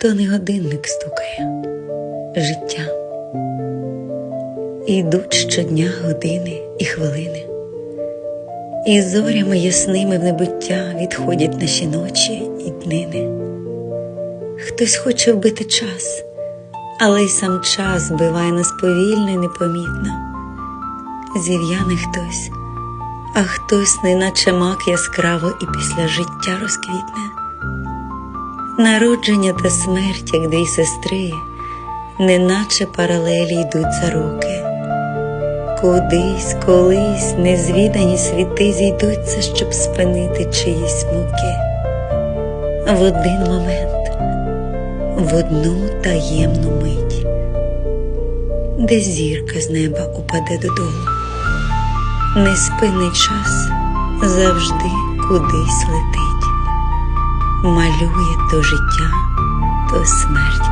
то не годинник стукає життя. І йдуть щодня години і хвилини, і зорями ясними в небуття відходять наші ночі і днини. Хтось хоче вбити час, але й сам час збиває нас повільно і непомітно. Зів'яне хтось, а хтось, неначе мак яскраво і після життя розквітне. Народження та смерть, як дві сестри, неначе паралелі йдуть за руки. Кудись, колись незвідані світи зійдуться, щоб спинити чиїсь муки. В один момент, в одну таємну мить, де зірка з неба упаде додолу. Неспинний час завжди кудись летить, малює то життя, то смерть.